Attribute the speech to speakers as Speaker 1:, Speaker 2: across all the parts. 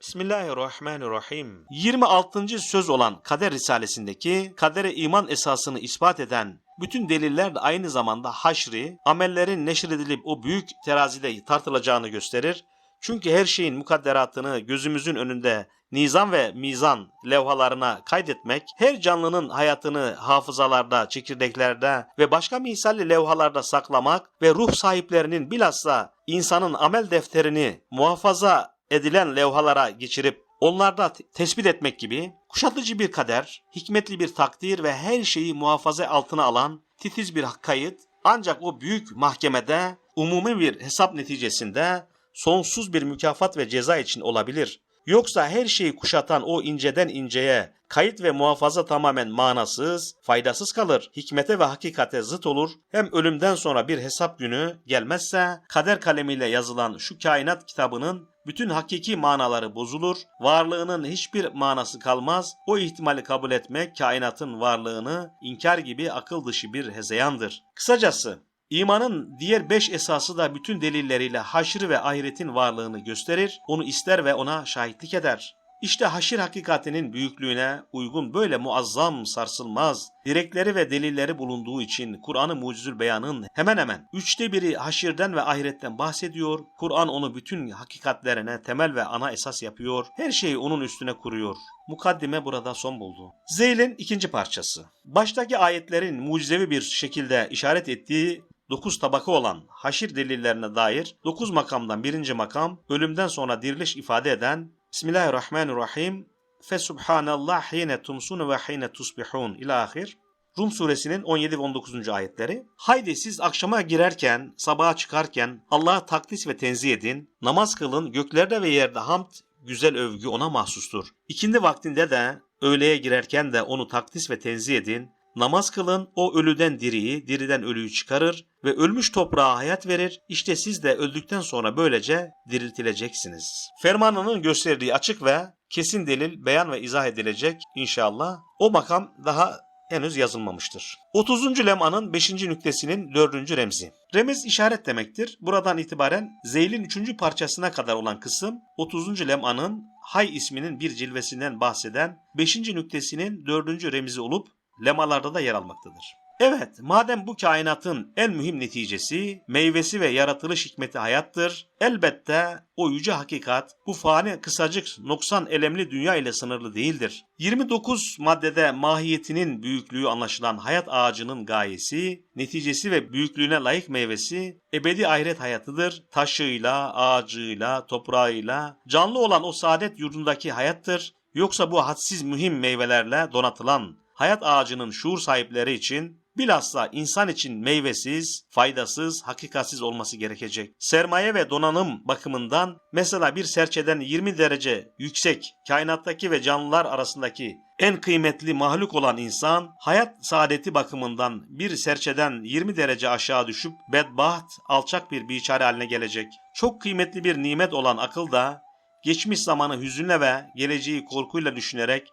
Speaker 1: Bismillahirrahmanirrahim. 26. söz olan Kader Risalesindeki kadere iman esasını ispat eden bütün deliller de aynı zamanda haşri, amellerin neşredilip o büyük terazide tartılacağını gösterir. Çünkü her şeyin mukadderatını gözümüzün önünde nizam ve mizan levhalarına kaydetmek, her canlının hayatını hafızalarda, çekirdeklerde ve başka misalli levhalarda saklamak ve ruh sahiplerinin bilhassa insanın amel defterini muhafaza edilen levhalara geçirip onlarda te- tespit etmek gibi kuşatıcı bir kader, hikmetli bir takdir ve her şeyi muhafaza altına alan titiz bir kayıt ancak o büyük mahkemede umumi bir hesap neticesinde sonsuz bir mükafat ve ceza için olabilir. Yoksa her şeyi kuşatan o inceden inceye kayıt ve muhafaza tamamen manasız, faydasız kalır. Hikmete ve hakikate zıt olur. Hem ölümden sonra bir hesap günü gelmezse kader kalemiyle yazılan şu kainat kitabının bütün hakiki manaları bozulur. Varlığının hiçbir manası kalmaz. O ihtimali kabul etmek kainatın varlığını inkar gibi akıl dışı bir hezeyandır. Kısacası İmanın diğer beş esası da bütün delilleriyle haşr ve ahiretin varlığını gösterir, onu ister ve ona şahitlik eder. İşte haşir hakikatinin büyüklüğüne uygun böyle muazzam sarsılmaz, direkleri ve delilleri bulunduğu için Kur'an-ı Mucizül Beyan'ın hemen hemen üçte biri haşirden ve ahiretten bahsediyor. Kur'an onu bütün hakikatlerine temel ve ana esas yapıyor. Her şeyi onun üstüne kuruyor. Mukaddime burada son buldu. Zeyl'in ikinci parçası. Baştaki ayetlerin mucizevi bir şekilde işaret ettiği dokuz tabaka olan haşir delillerine dair dokuz makamdan birinci makam ölümden sonra diriliş ifade eden Bismillahirrahmanirrahim Fesubhanallah hine tumsun ve hine tusbihun ila ahir Rum suresinin 17 ve 19. ayetleri. Haydi siz akşama girerken, sabaha çıkarken Allah'a takdis ve tenzih edin. Namaz kılın, göklerde ve yerde hamd, güzel övgü ona mahsustur. İkindi vaktinde de, öğleye girerken de onu takdis ve tenzih edin. Namaz kılın, o ölüden diriyi, diriden ölüyü çıkarır ve ölmüş toprağa hayat verir. İşte siz de öldükten sonra böylece diriltileceksiniz. Fermanının gösterdiği açık ve kesin delil beyan ve izah edilecek inşallah. O makam daha henüz yazılmamıştır. 30. lemanın 5. nüktesinin 4. remzi. Remiz işaret demektir. Buradan itibaren Zeyl'in 3. parçasına kadar olan kısım 30. lemanın Hay isminin bir cilvesinden bahseden 5. nüktesinin 4. remzi olup lemalarda da yer almaktadır. Evet, madem bu kainatın en mühim neticesi, meyvesi ve yaratılış hikmeti hayattır, elbette o yüce hakikat bu fani kısacık noksan elemli dünya ile sınırlı değildir. 29 maddede mahiyetinin büyüklüğü anlaşılan hayat ağacının gayesi, neticesi ve büyüklüğüne layık meyvesi ebedi ahiret hayatıdır. Taşıyla, ağacıyla, toprağıyla, canlı olan o saadet yurdundaki hayattır. Yoksa bu hadsiz mühim meyvelerle donatılan hayat ağacının şuur sahipleri için bilhassa insan için meyvesiz, faydasız, hakikatsiz olması gerekecek. Sermaye ve donanım bakımından mesela bir serçeden 20 derece yüksek kainattaki ve canlılar arasındaki en kıymetli mahluk olan insan hayat saadeti bakımından bir serçeden 20 derece aşağı düşüp bedbaht, alçak bir biçare haline gelecek. Çok kıymetli bir nimet olan akıl da geçmiş zamanı hüzünle ve geleceği korkuyla düşünerek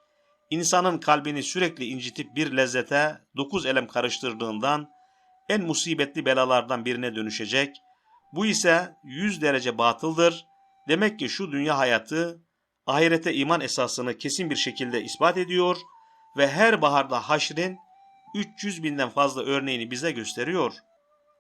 Speaker 1: insanın kalbini sürekli incitip bir lezzete dokuz elem karıştırdığından en musibetli belalardan birine dönüşecek. Bu ise yüz derece batıldır. Demek ki şu dünya hayatı ahirete iman esasını kesin bir şekilde ispat ediyor ve her baharda haşrin 300 binden fazla örneğini bize gösteriyor.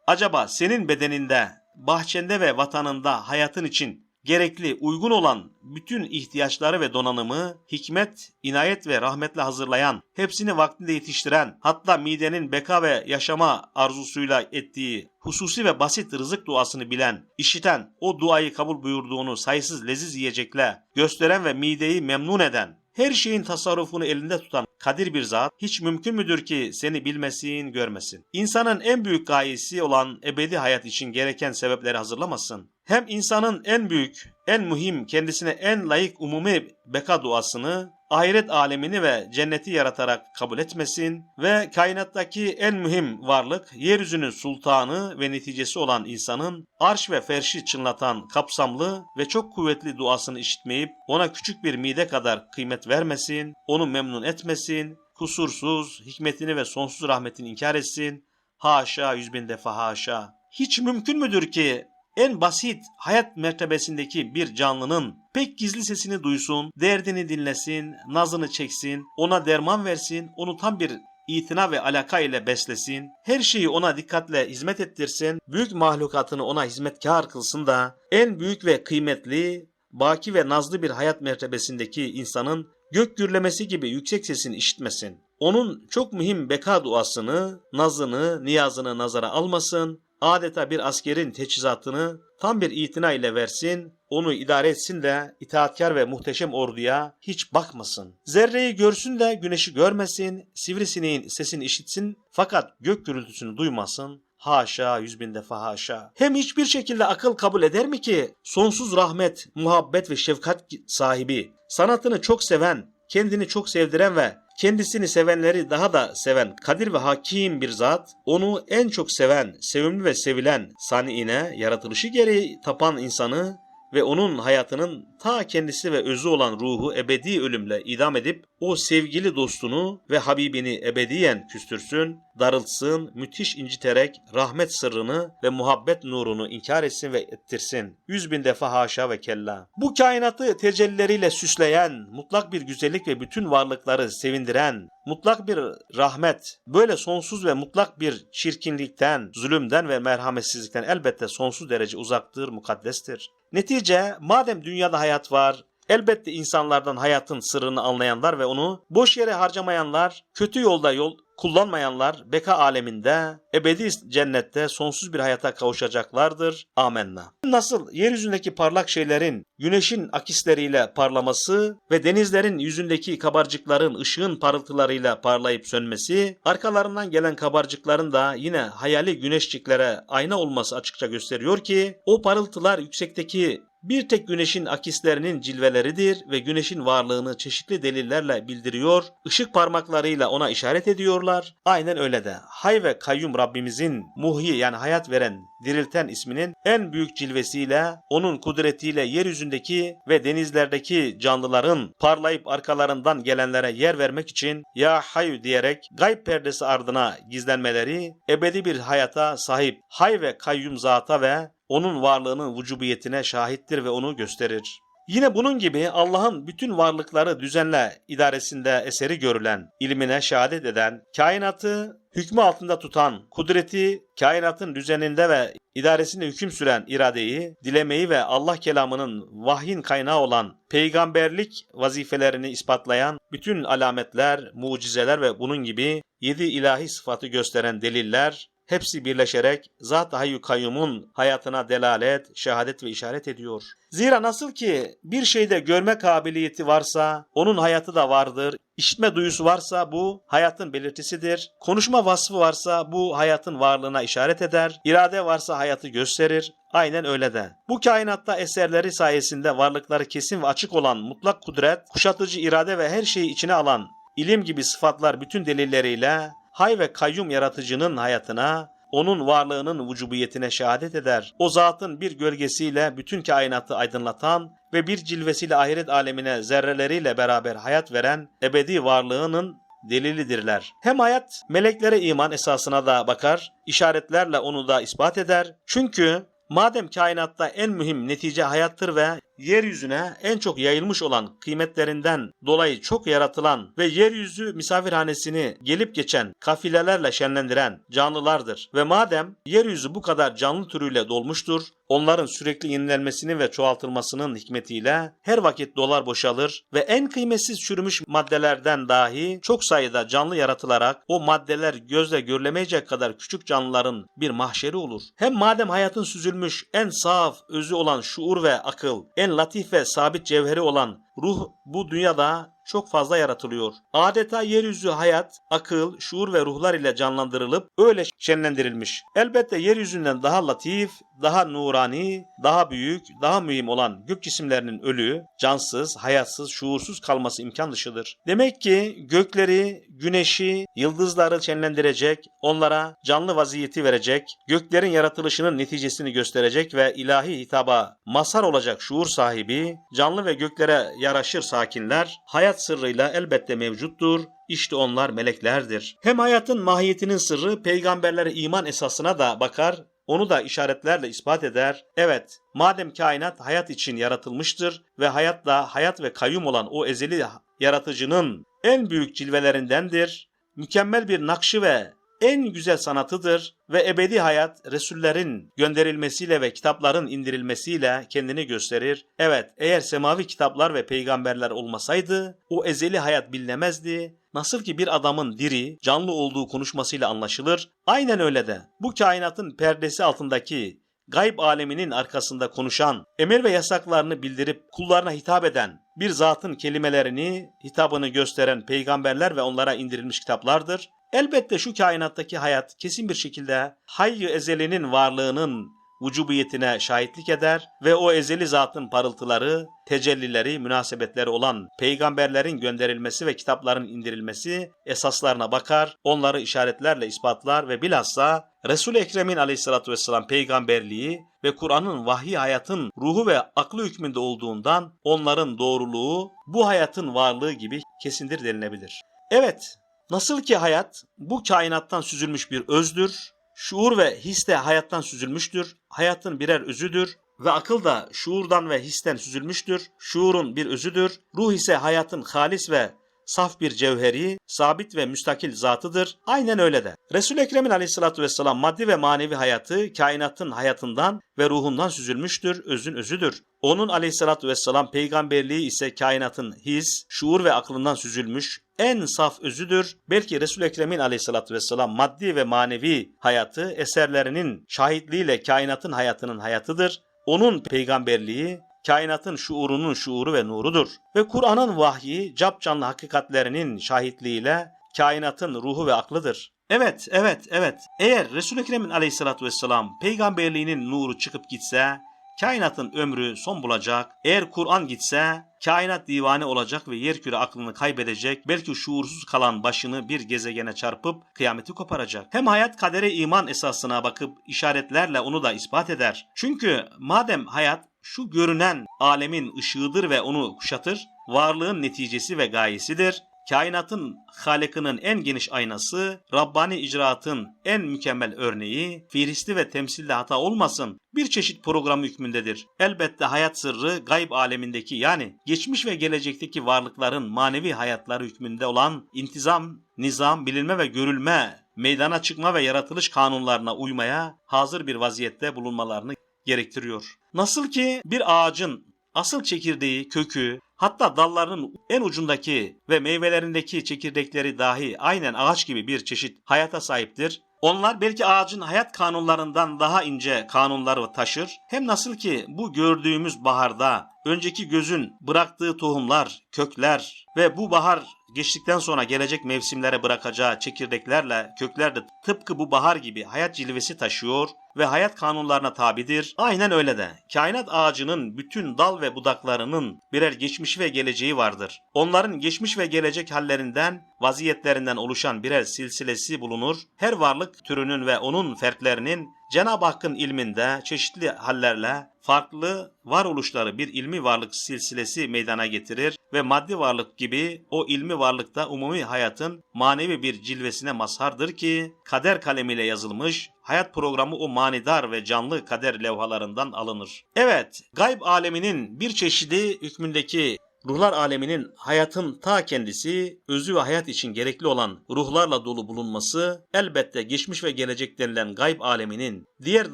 Speaker 1: Acaba senin bedeninde, bahçende ve vatanında hayatın için gerekli, uygun olan bütün ihtiyaçları ve donanımı hikmet, inayet ve rahmetle hazırlayan, hepsini vaktinde yetiştiren, hatta midenin beka ve yaşama arzusuyla ettiği hususi ve basit rızık duasını bilen, işiten, o duayı kabul buyurduğunu sayısız leziz yiyecekle gösteren ve mideyi memnun eden, her şeyin tasarrufunu elinde tutan kadir bir zat hiç mümkün müdür ki seni bilmesin, görmesin? İnsanın en büyük gayesi olan ebedi hayat için gereken sebepleri hazırlamasın. Hem insanın en büyük, en mühim, kendisine en layık umumi beka duasını ahiret alemini ve cenneti yaratarak kabul etmesin ve kainattaki en mühim varlık yeryüzünün sultanı ve neticesi olan insanın arş ve ferşi çınlatan kapsamlı ve çok kuvvetli duasını işitmeyip ona küçük bir mide kadar kıymet vermesin, onu memnun etmesin, kusursuz, hikmetini ve sonsuz rahmetini inkar etsin. Haşa yüz bin defa haşa. Hiç mümkün müdür ki en basit hayat mertebesindeki bir canlının pek gizli sesini duysun, derdini dinlesin, nazını çeksin, ona derman versin, onu tam bir itina ve alaka ile beslesin, her şeyi ona dikkatle hizmet ettirsin, büyük mahlukatını ona hizmetkar kılsın da en büyük ve kıymetli, baki ve nazlı bir hayat mertebesindeki insanın gök gürlemesi gibi yüksek sesini işitmesin. Onun çok mühim beka duasını, nazını, niyazını nazara almasın, adeta bir askerin teçhizatını tam bir itina ile versin, onu idare etsin de itaatkar ve muhteşem orduya hiç bakmasın. Zerreyi görsün de güneşi görmesin, sivrisineğin sesini işitsin fakat gök gürültüsünü duymasın. Haşa yüz bin defa haşa. Hem hiçbir şekilde akıl kabul eder mi ki sonsuz rahmet, muhabbet ve şefkat sahibi, sanatını çok seven, kendini çok sevdiren ve kendisini sevenleri daha da seven kadir ve hakim bir zat, onu en çok seven, sevimli ve sevilen saniine, yaratılışı gereği tapan insanı ve onun hayatının ta kendisi ve özü olan ruhu ebedi ölümle idam edip o sevgili dostunu ve Habibini ebediyen küstürsün, darıltsın, müthiş inciterek rahmet sırrını ve muhabbet nurunu inkar etsin ve ettirsin. Yüz bin defa haşa ve kella. Bu kainatı tecellileriyle süsleyen, mutlak bir güzellik ve bütün varlıkları sevindiren, mutlak bir rahmet, böyle sonsuz ve mutlak bir çirkinlikten, zulümden ve merhametsizlikten elbette sonsuz derece uzaktır, mukaddestir. Netice madem dünyada hayat var, elbette insanlardan hayatın sırrını anlayanlar ve onu boş yere harcamayanlar, kötü yolda yol kullanmayanlar beka aleminde, ebedi cennette sonsuz bir hayata kavuşacaklardır. Amenna. Nasıl yeryüzündeki parlak şeylerin güneşin akisleriyle parlaması ve denizlerin yüzündeki kabarcıkların ışığın parıltılarıyla parlayıp sönmesi, arkalarından gelen kabarcıkların da yine hayali güneşçiklere ayna olması açıkça gösteriyor ki o parıltılar yüksekteki bir tek güneşin akislerinin cilveleridir ve güneşin varlığını çeşitli delillerle bildiriyor, ışık parmaklarıyla ona işaret ediyorlar. Aynen öyle de Hay ve Kayyum Rabbimizin muhyi yani hayat veren, dirilten isminin en büyük cilvesiyle, onun kudretiyle yeryüzündeki ve denizlerdeki canlıların parlayıp arkalarından gelenlere yer vermek için Ya Hay diyerek gayb perdesi ardına gizlenmeleri, ebedi bir hayata sahip Hay ve Kayyum zata ve onun varlığının vücubiyetine şahittir ve onu gösterir. Yine bunun gibi Allah'ın bütün varlıkları düzenle idaresinde eseri görülen, ilmine şehadet eden, kainatı hükmü altında tutan, kudreti kainatın düzeninde ve idaresinde hüküm süren iradeyi, dilemeyi ve Allah kelamının vahyin kaynağı olan peygamberlik vazifelerini ispatlayan bütün alametler, mucizeler ve bunun gibi yedi ilahi sıfatı gösteren deliller, hepsi birleşerek Zat-ı Hayyü Kayyum'un hayatına delalet, şehadet ve işaret ediyor. Zira nasıl ki bir şeyde görme kabiliyeti varsa onun hayatı da vardır. İşitme duyusu varsa bu hayatın belirtisidir. Konuşma vasfı varsa bu hayatın varlığına işaret eder. İrade varsa hayatı gösterir. Aynen öyle de. Bu kainatta eserleri sayesinde varlıkları kesin ve açık olan mutlak kudret, kuşatıcı irade ve her şeyi içine alan ilim gibi sıfatlar bütün delilleriyle hay ve kayyum yaratıcının hayatına, onun varlığının vücubiyetine şehadet eder. O zatın bir gölgesiyle bütün kainatı aydınlatan ve bir cilvesiyle ahiret alemine zerreleriyle beraber hayat veren ebedi varlığının delilidirler. Hem hayat meleklere iman esasına da bakar, işaretlerle onu da ispat eder. Çünkü madem kainatta en mühim netice hayattır ve yeryüzüne en çok yayılmış olan kıymetlerinden dolayı çok yaratılan ve yeryüzü misafirhanesini gelip geçen kafilelerle şenlendiren canlılardır. Ve madem yeryüzü bu kadar canlı türüyle dolmuştur, onların sürekli yenilenmesinin ve çoğaltılmasının hikmetiyle her vakit dolar boşalır ve en kıymetsiz çürümüş maddelerden dahi çok sayıda canlı yaratılarak o maddeler gözle görülemeyecek kadar küçük canlıların bir mahşeri olur. Hem madem hayatın süzülmüş en saf özü olan şuur ve akıl, en latif ve sabit cevheri olan ruh bu dünyada çok fazla yaratılıyor. Adeta yeryüzü hayat, akıl, şuur ve ruhlar ile canlandırılıp öyle şenlendirilmiş. Elbette yeryüzünden daha latif, daha nurani, daha büyük, daha mühim olan gök cisimlerinin ölü, cansız, hayatsız, şuursuz kalması imkan dışıdır. Demek ki gökleri, güneşi, yıldızları şenlendirecek, onlara canlı vaziyeti verecek, göklerin yaratılışının neticesini gösterecek ve ilahi hitaba mazhar olacak şuur sahibi, canlı ve göklere yaraşır sakinler, hayat sırrıyla elbette mevcuttur. İşte onlar meleklerdir. Hem hayatın mahiyetinin sırrı peygamberlere iman esasına da bakar onu da işaretlerle ispat eder. Evet, madem kainat hayat için yaratılmıştır ve hayat da hayat ve kayyum olan o ezeli yaratıcının en büyük cilvelerindendir. Mükemmel bir nakşı ve en güzel sanatıdır ve ebedi hayat Resullerin gönderilmesiyle ve kitapların indirilmesiyle kendini gösterir. Evet, eğer semavi kitaplar ve peygamberler olmasaydı o ezeli hayat bilinemezdi. Nasıl ki bir adamın diri, canlı olduğu konuşmasıyla anlaşılır, aynen öyle de bu kainatın perdesi altındaki gayb aleminin arkasında konuşan, emir ve yasaklarını bildirip kullarına hitap eden bir zatın kelimelerini, hitabını gösteren peygamberler ve onlara indirilmiş kitaplardır. Elbette şu kainattaki hayat kesin bir şekilde hayy ezelinin varlığının vücubiyetine şahitlik eder ve o ezeli zatın parıltıları, tecellileri, münasebetleri olan peygamberlerin gönderilmesi ve kitapların indirilmesi esaslarına bakar, onları işaretlerle ispatlar ve bilhassa Resul-i Ekrem'in aleyhissalatü vesselam peygamberliği ve Kur'an'ın vahyi hayatın ruhu ve aklı hükmünde olduğundan onların doğruluğu bu hayatın varlığı gibi kesindir denilebilir. Evet, nasıl ki hayat bu kainattan süzülmüş bir özdür, Şuur ve his de hayattan süzülmüştür. Hayatın birer özüdür ve akıl da şuurdan ve histen süzülmüştür. Şuurun bir özüdür. Ruh ise hayatın halis ve saf bir cevheri, sabit ve müstakil zatıdır. Aynen öyle de. Resul-i Ekrem'in aleyhissalatü vesselam maddi ve manevi hayatı kainatın hayatından ve ruhundan süzülmüştür, özün özüdür. Onun aleyhissalatü vesselam peygamberliği ise kainatın his, şuur ve aklından süzülmüş, en saf özüdür. Belki Resul-i Ekrem'in aleyhissalatü vesselam maddi ve manevi hayatı eserlerinin şahitliğiyle kainatın hayatının hayatıdır. Onun peygamberliği kainatın şuurunun şuuru ve nurudur. Ve Kur'an'ın vahyi capcanlı hakikatlerinin şahitliğiyle kainatın ruhu ve aklıdır. Evet, evet, evet. Eğer Resul-i Ekrem'in aleyhissalatü vesselam peygamberliğinin nuru çıkıp gitse, kainatın ömrü son bulacak. Eğer Kur'an gitse, kainat divane olacak ve yerküre aklını kaybedecek. Belki şuursuz kalan başını bir gezegene çarpıp kıyameti koparacak. Hem hayat kadere iman esasına bakıp işaretlerle onu da ispat eder. Çünkü madem hayat şu görünen alemin ışığıdır ve onu kuşatır, varlığın neticesi ve gayesidir. Kainatın Halık'ının en geniş aynası, Rabbani icraatın en mükemmel örneği, fihristi ve temsilde hata olmasın bir çeşit programı hükmündedir. Elbette hayat sırrı gayb alemindeki yani geçmiş ve gelecekteki varlıkların manevi hayatları hükmünde olan intizam, nizam, bilinme ve görülme, meydana çıkma ve yaratılış kanunlarına uymaya hazır bir vaziyette bulunmalarını gerektiriyor. Nasıl ki bir ağacın asıl çekirdeği, kökü, hatta dallarının en ucundaki ve meyvelerindeki çekirdekleri dahi aynen ağaç gibi bir çeşit hayata sahiptir. Onlar belki ağacın hayat kanunlarından daha ince kanunları taşır. Hem nasıl ki bu gördüğümüz baharda önceki gözün bıraktığı tohumlar, kökler ve bu bahar geçtikten sonra gelecek mevsimlere bırakacağı çekirdeklerle kökler de tıpkı bu bahar gibi hayat cilvesi taşıyor ve hayat kanunlarına tabidir. Aynen öyle de kainat ağacının bütün dal ve budaklarının birer geçmiş ve geleceği vardır. Onların geçmiş ve gelecek hallerinden, vaziyetlerinden oluşan birer silsilesi bulunur. Her varlık türünün ve onun fertlerinin Cenab-ı Hakk'ın ilminde çeşitli hallerle farklı varoluşları bir ilmi varlık silsilesi meydana getirir ve maddi varlık gibi o ilmi varlıkta umumi hayatın manevi bir cilvesine mazhardır ki kader kalemiyle yazılmış hayat programı o manidar ve canlı kader levhalarından alınır. Evet, gayb aleminin bir çeşidi hükmündeki Ruhlar aleminin hayatın ta kendisi, özü ve hayat için gerekli olan ruhlarla dolu bulunması, elbette geçmiş ve gelecek denilen gayb aleminin diğer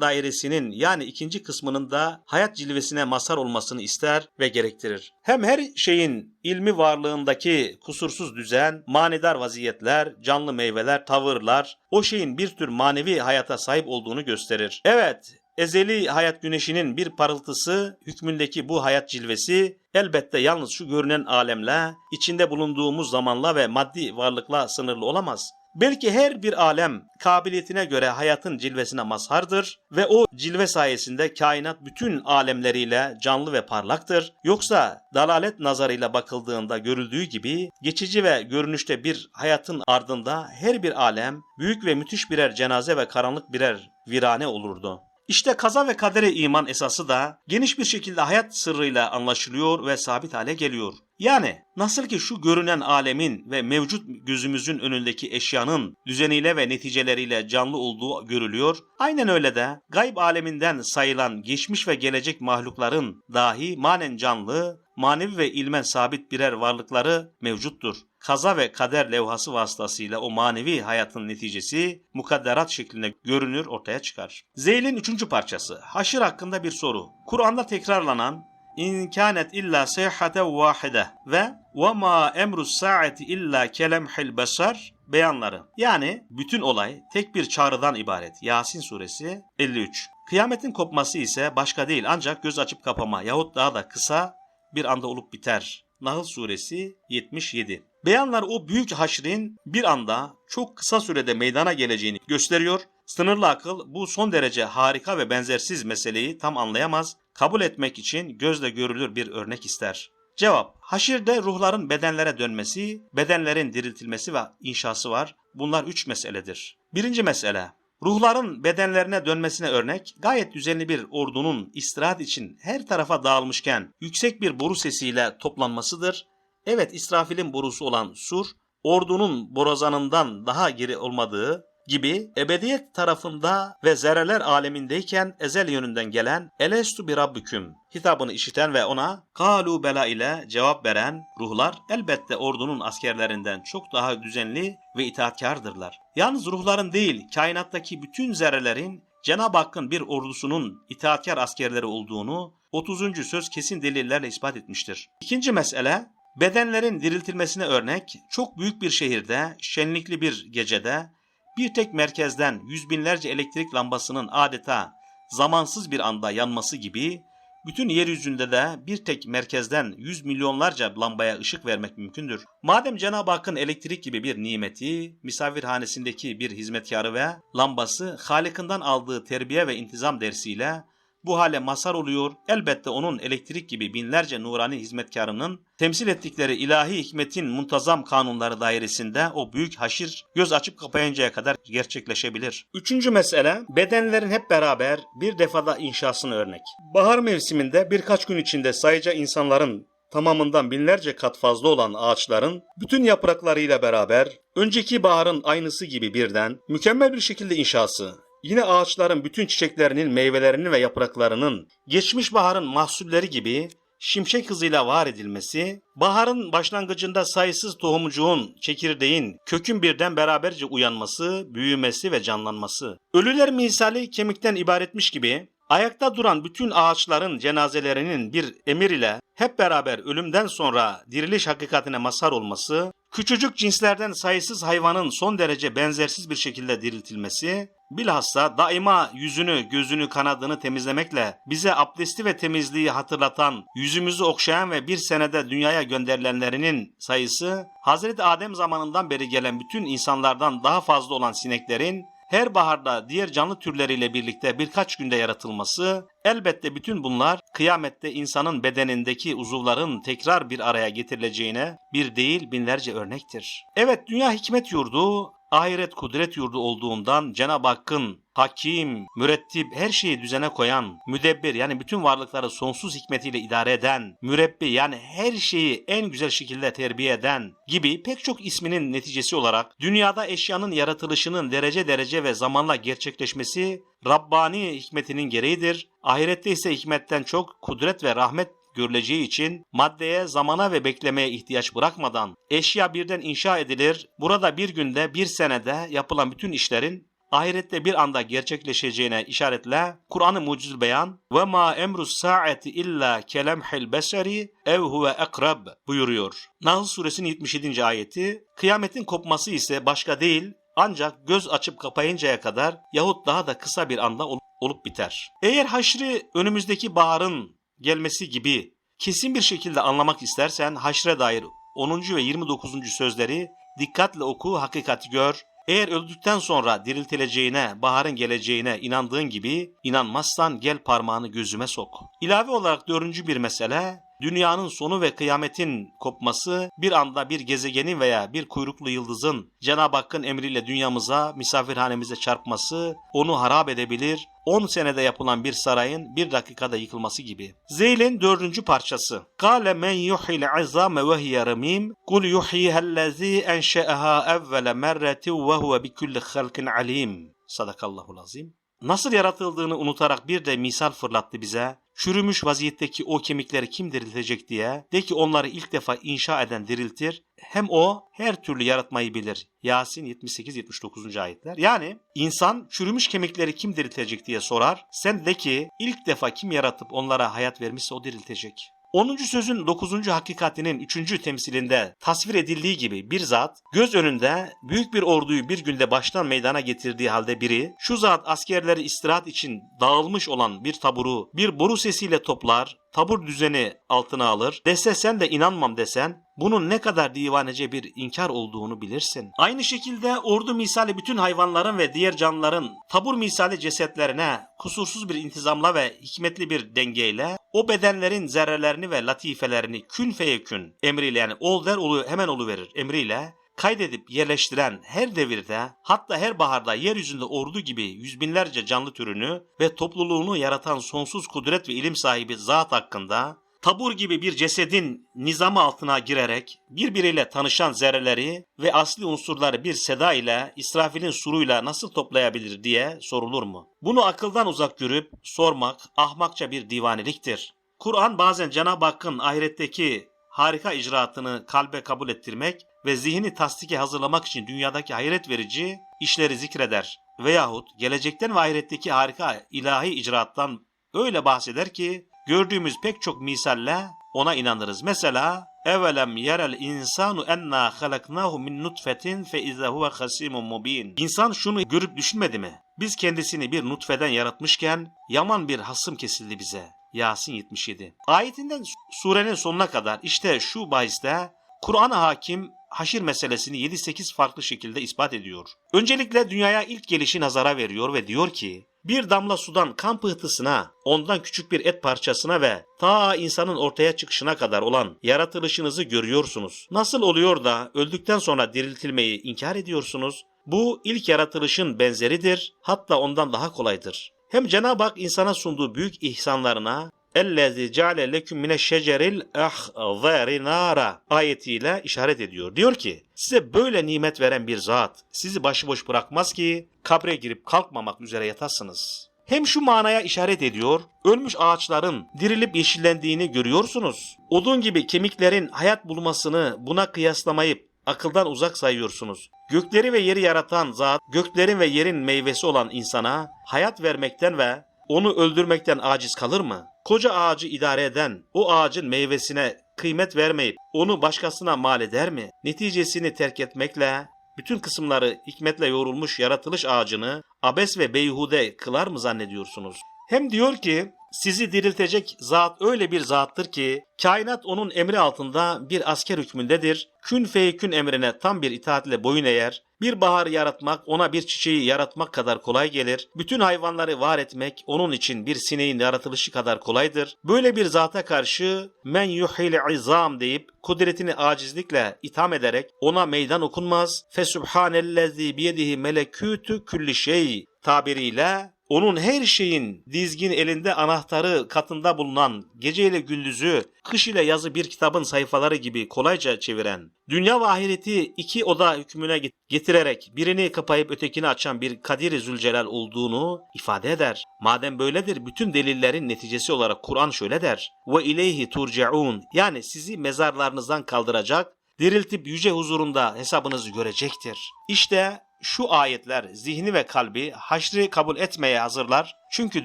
Speaker 1: dairesinin yani ikinci kısmının da hayat cilvesine mazhar olmasını ister ve gerektirir. Hem her şeyin ilmi varlığındaki kusursuz düzen, manidar vaziyetler, canlı meyveler, tavırlar, o şeyin bir tür manevi hayata sahip olduğunu gösterir. Evet, ezeli hayat güneşinin bir parıltısı hükmündeki bu hayat cilvesi elbette yalnız şu görünen alemle, içinde bulunduğumuz zamanla ve maddi varlıkla sınırlı olamaz. Belki her bir alem kabiliyetine göre hayatın cilvesine mazhardır ve o cilve sayesinde kainat bütün alemleriyle canlı ve parlaktır. Yoksa dalalet nazarıyla bakıldığında görüldüğü gibi geçici ve görünüşte bir hayatın ardında her bir alem büyük ve müthiş birer cenaze ve karanlık birer virane olurdu. İşte kaza ve kadere iman esası da geniş bir şekilde hayat sırrıyla anlaşılıyor ve sabit hale geliyor. Yani nasıl ki şu görünen alemin ve mevcut gözümüzün önündeki eşyanın düzeniyle ve neticeleriyle canlı olduğu görülüyor, aynen öyle de gayb aleminden sayılan geçmiş ve gelecek mahlukların dahi manen canlı, manevi ve ilmen sabit birer varlıkları mevcuttur. Kaza ve kader levhası vasıtasıyla o manevi hayatın neticesi mukadderat şeklinde görünür ortaya çıkar. Zeyl'in üçüncü parçası. Haşir hakkında bir soru. Kur'an'da tekrarlanan İn kânet illa seyhate vahide ve ve ma emru saati illa kelemhil besar beyanları. Yani bütün olay tek bir çağrıdan ibaret. Yasin suresi 53. Kıyametin kopması ise başka değil ancak göz açıp kapama yahut daha da kısa bir anda olup biter. Nahl suresi 77. Beyanlar o büyük haşrin bir anda çok kısa sürede meydana geleceğini gösteriyor. Sınırlı akıl bu son derece harika ve benzersiz meseleyi tam anlayamaz, kabul etmek için gözle görülür bir örnek ister. Cevap, haşirde ruhların bedenlere dönmesi, bedenlerin diriltilmesi ve inşası var. Bunlar üç meseledir. Birinci mesele, Ruhların bedenlerine dönmesine örnek, gayet düzenli bir ordunun istirahat için her tarafa dağılmışken yüksek bir boru sesiyle toplanmasıdır. Evet İsrafil'in borusu olan sur, ordunun borazanından daha geri olmadığı gibi ebediyet tarafında ve zerreler alemindeyken ezel yönünden gelen Elestu bir Rabbüküm hitabını işiten ve ona Kalu bela ile cevap veren ruhlar elbette ordunun askerlerinden çok daha düzenli ve itaatkardırlar. Yalnız ruhların değil kainattaki bütün zerrelerin Cenab-ı Hakk'ın bir ordusunun itaatkar askerleri olduğunu 30. söz kesin delillerle ispat etmiştir. İkinci mesele bedenlerin diriltilmesine örnek çok büyük bir şehirde şenlikli bir gecede bir tek merkezden yüz binlerce elektrik lambasının adeta zamansız bir anda yanması gibi bütün yeryüzünde de bir tek merkezden yüz milyonlarca lambaya ışık vermek mümkündür. Madem Cenab-ı Hakk'ın elektrik gibi bir nimeti, misafirhanesindeki bir hizmetkarı ve lambası Halık'ından aldığı terbiye ve intizam dersiyle bu hale mazhar oluyor. Elbette onun elektrik gibi binlerce nurani hizmetkarının temsil ettikleri ilahi hikmetin muntazam kanunları dairesinde o büyük haşir göz açıp kapayıncaya kadar gerçekleşebilir. Üçüncü mesele bedenlerin hep beraber bir defada inşasını örnek. Bahar mevsiminde birkaç gün içinde sayıca insanların tamamından binlerce kat fazla olan ağaçların bütün yapraklarıyla beraber önceki baharın aynısı gibi birden mükemmel bir şekilde inşası Yine ağaçların bütün çiçeklerinin, meyvelerinin ve yapraklarının geçmiş baharın mahsulleri gibi şimşek hızıyla var edilmesi, baharın başlangıcında sayısız tohumcuğun, çekirdeğin, kökün birden beraberce uyanması, büyümesi ve canlanması. Ölüler misali kemikten ibaretmiş gibi Ayakta duran bütün ağaçların cenazelerinin bir emir ile hep beraber ölümden sonra diriliş hakikatine mazhar olması, küçücük cinslerden sayısız hayvanın son derece benzersiz bir şekilde diriltilmesi, bilhassa daima yüzünü, gözünü, kanadını temizlemekle bize abdesti ve temizliği hatırlatan, yüzümüzü okşayan ve bir senede dünyaya gönderilenlerinin sayısı, Hazreti Adem zamanından beri gelen bütün insanlardan daha fazla olan sineklerin her baharda diğer canlı türleriyle birlikte birkaç günde yaratılması, elbette bütün bunlar kıyamette insanın bedenindeki uzuvların tekrar bir araya getirileceğine bir değil binlerce örnektir. Evet dünya hikmet yurdu, ahiret kudret yurdu olduğundan Cenab-ı Hakk'ın hakim, mürettip, her şeyi düzene koyan, müdebbir yani bütün varlıkları sonsuz hikmetiyle idare eden, mürebbi yani her şeyi en güzel şekilde terbiye eden gibi pek çok isminin neticesi olarak dünyada eşyanın yaratılışının derece derece ve zamanla gerçekleşmesi Rabbani hikmetinin gereğidir. Ahirette ise hikmetten çok kudret ve rahmet görüleceği için maddeye, zamana ve beklemeye ihtiyaç bırakmadan eşya birden inşa edilir. Burada bir günde, bir senede yapılan bütün işlerin ahirette bir anda gerçekleşeceğine işaretle Kur'an-ı Mucizül Beyan ve ma emru saati illa kelemhil beseri ev huve akrab buyuruyor. Nahl suresinin 77. ayeti kıyametin kopması ise başka değil ancak göz açıp kapayıncaya kadar yahut daha da kısa bir anda olup biter. Eğer haşri önümüzdeki baharın gelmesi gibi kesin bir şekilde anlamak istersen haşre dair 10. ve 29. sözleri dikkatle oku, hakikati gör. Eğer öldükten sonra diriltileceğine, baharın geleceğine inandığın gibi inanmazsan gel parmağını gözüme sok. İlave olarak dördüncü bir mesele, dünyanın sonu ve kıyametin kopması bir anda bir gezegenin veya bir kuyruklu yıldızın Cenab-ı Hakk'ın emriyle dünyamıza, misafirhanemize çarpması onu harap edebilir, 10 senede yapılan bir sarayın bir dakikada yıkılması gibi. Zeyl'in dördüncü parçası. Kale men yuhil izame ve hiye remim. Kul yuhiyihellezi enşe'eha evvele merreti ve huve bi kulli halkin alim. Sadakallahul azim. Nasıl yaratıldığını unutarak bir de misal fırlattı bize. Çürümüş vaziyetteki o kemikleri kim diriltecek diye. De ki onları ilk defa inşa eden diriltir. Hem o her türlü yaratmayı bilir. Yasin 78-79. ayetler. Yani insan çürümüş kemikleri kim diriltecek diye sorar. Sen de ki ilk defa kim yaratıp onlara hayat vermişse o diriltecek. 10. sözün 9. hakikatinin 3. temsilinde tasvir edildiği gibi bir zat göz önünde büyük bir orduyu bir günde baştan meydana getirdiği halde biri şu zat askerleri istirahat için dağılmış olan bir taburu bir boru sesiyle toplar tabur düzeni altına alır dese sen de inanmam desen bunun ne kadar divanece bir inkar olduğunu bilirsin. Aynı şekilde ordu misali bütün hayvanların ve diğer canlıların tabur misali cesetlerine kusursuz bir intizamla ve hikmetli bir dengeyle o bedenlerin zerrelerini ve latifelerini kün feyekün emriyle yani ol der olu hemen oluverir emriyle kaydedip yerleştiren her devirde hatta her baharda yeryüzünde ordu gibi yüz binlerce canlı türünü ve topluluğunu yaratan sonsuz kudret ve ilim sahibi zat hakkında tabur gibi bir cesedin nizamı altına girerek birbiriyle tanışan zerreleri ve asli unsurları bir seda ile İsrafil'in suruyla nasıl toplayabilir diye sorulur mu? Bunu akıldan uzak görüp sormak ahmakça bir divaniliktir. Kur'an bazen Cenab-ı Hakk'ın ahiretteki harika icraatını kalbe kabul ettirmek ve zihni tasdike hazırlamak için dünyadaki hayret verici işleri zikreder. Veyahut gelecekten ve ahiretteki harika ilahi icraattan öyle bahseder ki gördüğümüz pek çok misalle ona inanırız. Mesela evelem yerel insanu enna halaknahu min nutfetin fe izâ huve hasimun mubin. İnsan şunu görüp düşünmedi mi? Biz kendisini bir nutfeden yaratmışken yaman bir hasım kesildi bize. Yasin 77. Ayetinden surenin sonuna kadar işte şu bahiste Kur'an-ı Hakim haşir meselesini 7-8 farklı şekilde ispat ediyor. Öncelikle dünyaya ilk gelişi nazara veriyor ve diyor ki bir damla sudan kan pıhtısına, ondan küçük bir et parçasına ve ta insanın ortaya çıkışına kadar olan yaratılışınızı görüyorsunuz. Nasıl oluyor da öldükten sonra diriltilmeyi inkar ediyorsunuz? Bu ilk yaratılışın benzeridir, hatta ondan daha kolaydır. Hem Cenab-ı Hak insana sunduğu büyük ihsanlarına Ellezî ceale leküm mine şeceril ahzâri nara ayetiyle işaret ediyor. Diyor ki size böyle nimet veren bir zat sizi başıboş bırakmaz ki kabre girip kalkmamak üzere yatasınız. Hem şu manaya işaret ediyor, ölmüş ağaçların dirilip yeşillendiğini görüyorsunuz. Odun gibi kemiklerin hayat bulmasını buna kıyaslamayıp akıldan uzak sayıyorsunuz. Gökleri ve yeri yaratan zat, göklerin ve yerin meyvesi olan insana hayat vermekten ve onu öldürmekten aciz kalır mı? Koca ağacı idare eden o ağacın meyvesine kıymet vermeyip onu başkasına mal eder mi? Neticesini terk etmekle bütün kısımları hikmetle yoğrulmuş yaratılış ağacını abes ve beyhude kılar mı zannediyorsunuz? Hem diyor ki sizi diriltecek zat öyle bir zattır ki kainat onun emri altında bir asker hükmündedir. Kün feykün emrine tam bir itaatle boyun eğer. Bir baharı yaratmak ona bir çiçeği yaratmak kadar kolay gelir. Bütün hayvanları var etmek onun için bir sineğin yaratılışı kadar kolaydır. Böyle bir zata karşı men yuhil izam deyip kudretini acizlikle itham ederek ona meydan okunmaz. Fesubhanellezi biyedihi melekûtü külli şey tabiriyle onun her şeyin dizgin elinde anahtarı katında bulunan geceyle gündüzü, kış ile yazı bir kitabın sayfaları gibi kolayca çeviren, dünya ve ahireti iki oda hükmüne getirerek birini kapayıp ötekini açan bir Kadir-i Zülcelal olduğunu ifade eder. Madem böyledir bütün delillerin neticesi olarak Kur'an şöyle der. Ve ileyhi turcaun yani sizi mezarlarınızdan kaldıracak, diriltip yüce huzurunda hesabınızı görecektir. İşte şu ayetler zihni ve kalbi haşri kabul etmeye hazırlar. Çünkü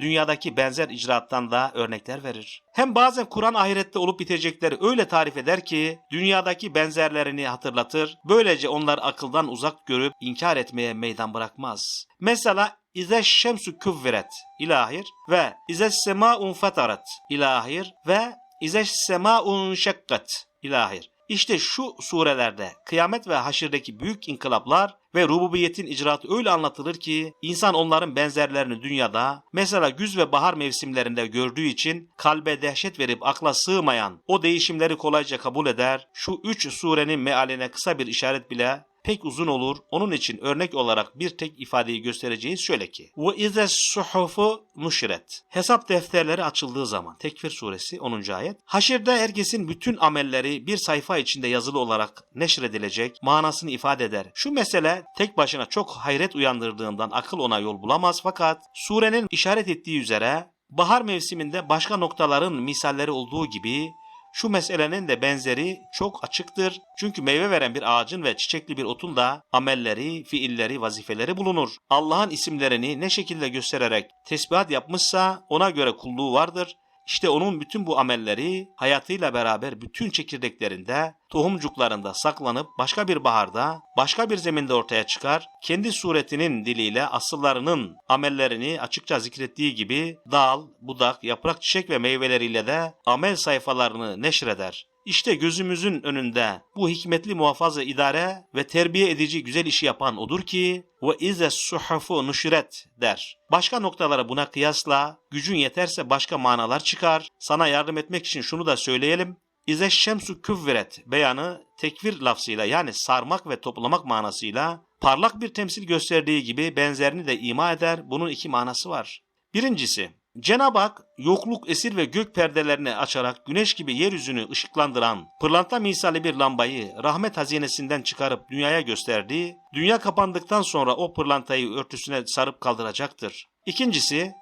Speaker 1: dünyadaki benzer icraattan da örnekler verir. Hem bazen Kur'an ahirette olup bitecekleri öyle tarif eder ki dünyadaki benzerlerini hatırlatır. Böylece onlar akıldan uzak görüp inkar etmeye meydan bırakmaz. Mesela İze şemsu küvviret ilahir ve İze sema'un fetaret ilahir ve İze sema'un şekkat ilahir. İşte şu surelerde kıyamet ve haşirdeki büyük inkılaplar ve rububiyetin icraatı öyle anlatılır ki insan onların benzerlerini dünyada mesela güz ve bahar mevsimlerinde gördüğü için kalbe dehşet verip akla sığmayan o değişimleri kolayca kabul eder. Şu üç surenin mealine kısa bir işaret bile pek uzun olur. Onun için örnek olarak bir tek ifadeyi göstereceğiz şöyle ki. Ve ize suhufu nuşiret. Hesap defterleri açıldığı zaman. Tekfir suresi 10. ayet. Haşirde herkesin bütün amelleri bir sayfa içinde yazılı olarak neşredilecek manasını ifade eder. Şu mesele tek başına çok hayret uyandırdığından akıl ona yol bulamaz fakat surenin işaret ettiği üzere bahar mevsiminde başka noktaların misalleri olduğu gibi şu meselenin de benzeri çok açıktır. Çünkü meyve veren bir ağacın ve çiçekli bir otun da amelleri, fiilleri, vazifeleri bulunur. Allah'ın isimlerini ne şekilde göstererek tesbihat yapmışsa ona göre kulluğu vardır. İşte onun bütün bu amelleri hayatıyla beraber bütün çekirdeklerinde, tohumcuklarında saklanıp başka bir baharda, başka bir zeminde ortaya çıkar. Kendi suretinin diliyle asıllarının amellerini açıkça zikrettiği gibi dal, budak, yaprak, çiçek ve meyveleriyle de amel sayfalarını neşreder. İşte gözümüzün önünde bu hikmetli muhafaza idare ve terbiye edici güzel işi yapan odur ki ve ize suhufu nuşiret der. Başka noktalara buna kıyasla gücün yeterse başka manalar çıkar. Sana yardım etmek için şunu da söyleyelim. İze şemsu küvveret beyanı tekvir lafzıyla yani sarmak ve toplamak manasıyla parlak bir temsil gösterdiği gibi benzerini de ima eder. Bunun iki manası var. Birincisi Cenab-ı Hak yokluk, esir ve gök perdelerini açarak güneş gibi yeryüzünü ışıklandıran pırlanta misali bir lambayı rahmet hazinesinden çıkarıp dünyaya gösterdi. Dünya kapandıktan sonra o pırlantayı örtüsüne sarıp kaldıracaktır. İkincisi,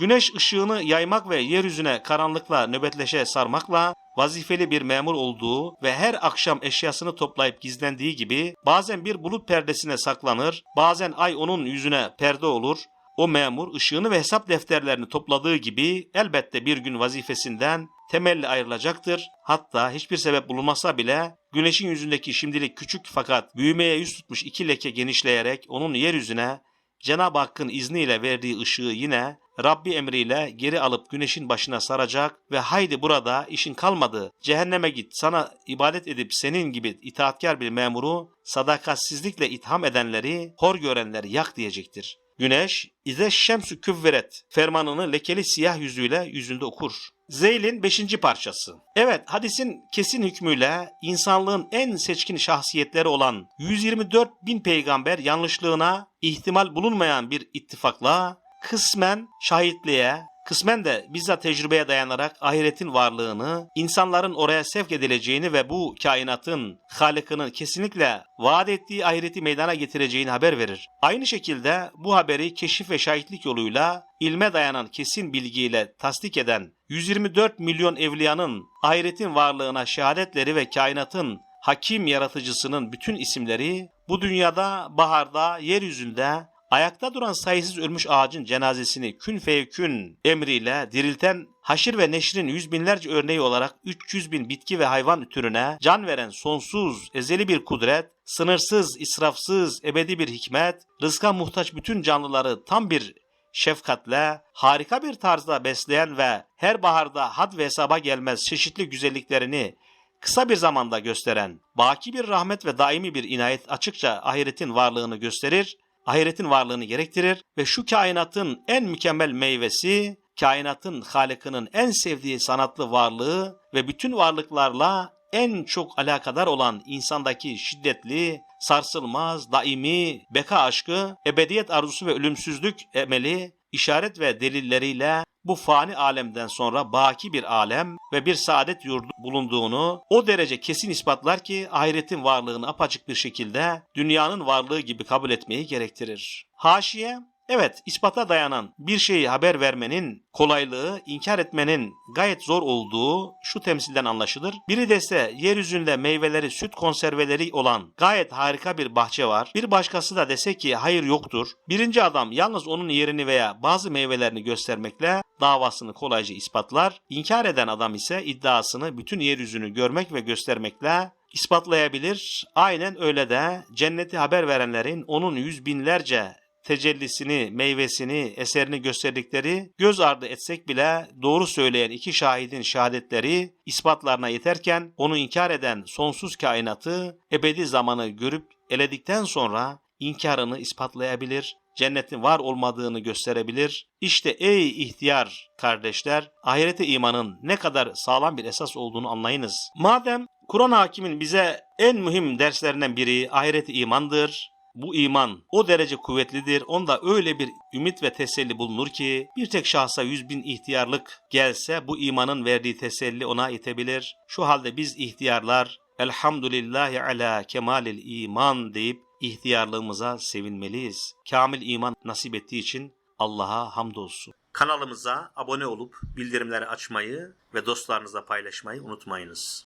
Speaker 1: güneş ışığını yaymak ve yeryüzüne karanlıkla nöbetleşe sarmakla vazifeli bir memur olduğu ve her akşam eşyasını toplayıp gizlendiği gibi bazen bir bulut perdesine saklanır, bazen ay onun yüzüne perde olur, o memur ışığını ve hesap defterlerini topladığı gibi elbette bir gün vazifesinden temelli ayrılacaktır. Hatta hiçbir sebep bulunmasa bile güneşin yüzündeki şimdilik küçük fakat büyümeye yüz tutmuş iki leke genişleyerek onun yeryüzüne Cenab-ı Hakk'ın izniyle verdiği ışığı yine Rabbi emriyle geri alıp güneşin başına saracak ve haydi burada işin kalmadı cehenneme git sana ibadet edip senin gibi itaatkar bir memuru sadakatsizlikle itham edenleri hor görenleri yak diyecektir. Güneş, İze şemsü küvveret fermanını lekeli siyah yüzüyle yüzünde okur. Zeyl'in 5. parçası. Evet, hadisin kesin hükmüyle insanlığın en seçkin şahsiyetleri olan 124 bin peygamber yanlışlığına ihtimal bulunmayan bir ittifakla kısmen şahitliğe, kısmen de bizzat tecrübeye dayanarak ahiretin varlığını, insanların oraya sevk edileceğini ve bu kainatın Halık'ının kesinlikle vaat ettiği ahireti meydana getireceğini haber verir. Aynı şekilde bu haberi keşif ve şahitlik yoluyla ilme dayanan kesin bilgiyle tasdik eden 124 milyon evliyanın ahiretin varlığına şehadetleri ve kainatın hakim yaratıcısının bütün isimleri bu dünyada, baharda, yeryüzünde ayakta duran sayısız ölmüş ağacın cenazesini kün feyekün emriyle dirilten haşir ve neşrin yüz binlerce örneği olarak 300 bin bitki ve hayvan türüne can veren sonsuz, ezeli bir kudret, sınırsız, israfsız, ebedi bir hikmet, rızka muhtaç bütün canlıları tam bir şefkatle, harika bir tarzda besleyen ve her baharda had ve hesaba gelmez çeşitli güzelliklerini kısa bir zamanda gösteren, baki bir rahmet ve daimi bir inayet açıkça ahiretin varlığını gösterir, ahiretin varlığını gerektirir ve şu kainatın en mükemmel meyvesi, kainatın Halık'ının en sevdiği sanatlı varlığı ve bütün varlıklarla en çok alakadar olan insandaki şiddetli, sarsılmaz, daimi, beka aşkı, ebediyet arzusu ve ölümsüzlük emeli, işaret ve delilleriyle bu fani alemden sonra baki bir alem ve bir saadet yurdu bulunduğunu o derece kesin ispatlar ki ahiretin varlığını apaçık bir şekilde dünyanın varlığı gibi kabul etmeyi gerektirir. Haşiye Evet, ispata dayanan bir şeyi haber vermenin kolaylığı, inkar etmenin gayet zor olduğu şu temsilden anlaşılır. Biri dese yeryüzünde meyveleri, süt konserveleri olan gayet harika bir bahçe var. Bir başkası da dese ki hayır yoktur. Birinci adam yalnız onun yerini veya bazı meyvelerini göstermekle davasını kolayca ispatlar. İnkar eden adam ise iddiasını bütün yeryüzünü görmek ve göstermekle ispatlayabilir. Aynen öyle de cenneti haber verenlerin onun yüz binlerce tecellisini, meyvesini, eserini gösterdikleri göz ardı etsek bile doğru söyleyen iki şahidin şehadetleri ispatlarına yeterken onu inkar eden sonsuz kainatı ebedi zamanı görüp eledikten sonra inkarını ispatlayabilir, cennetin var olmadığını gösterebilir. İşte ey ihtiyar kardeşler, ahirete imanın ne kadar sağlam bir esas olduğunu anlayınız. Madem Kur'an hakimin bize en mühim derslerinden biri ahiret imandır. Bu iman o derece kuvvetlidir. Onda öyle bir ümit ve teselli bulunur ki bir tek şahsa yüz bin ihtiyarlık gelse bu imanın verdiği teselli ona yetebilir. Şu halde biz ihtiyarlar elhamdülillahi ala kemalil iman deyip ihtiyarlığımıza sevinmeliyiz. Kamil iman nasip ettiği için Allah'a hamdolsun. Kanalımıza abone olup bildirimleri açmayı ve dostlarınızla paylaşmayı unutmayınız.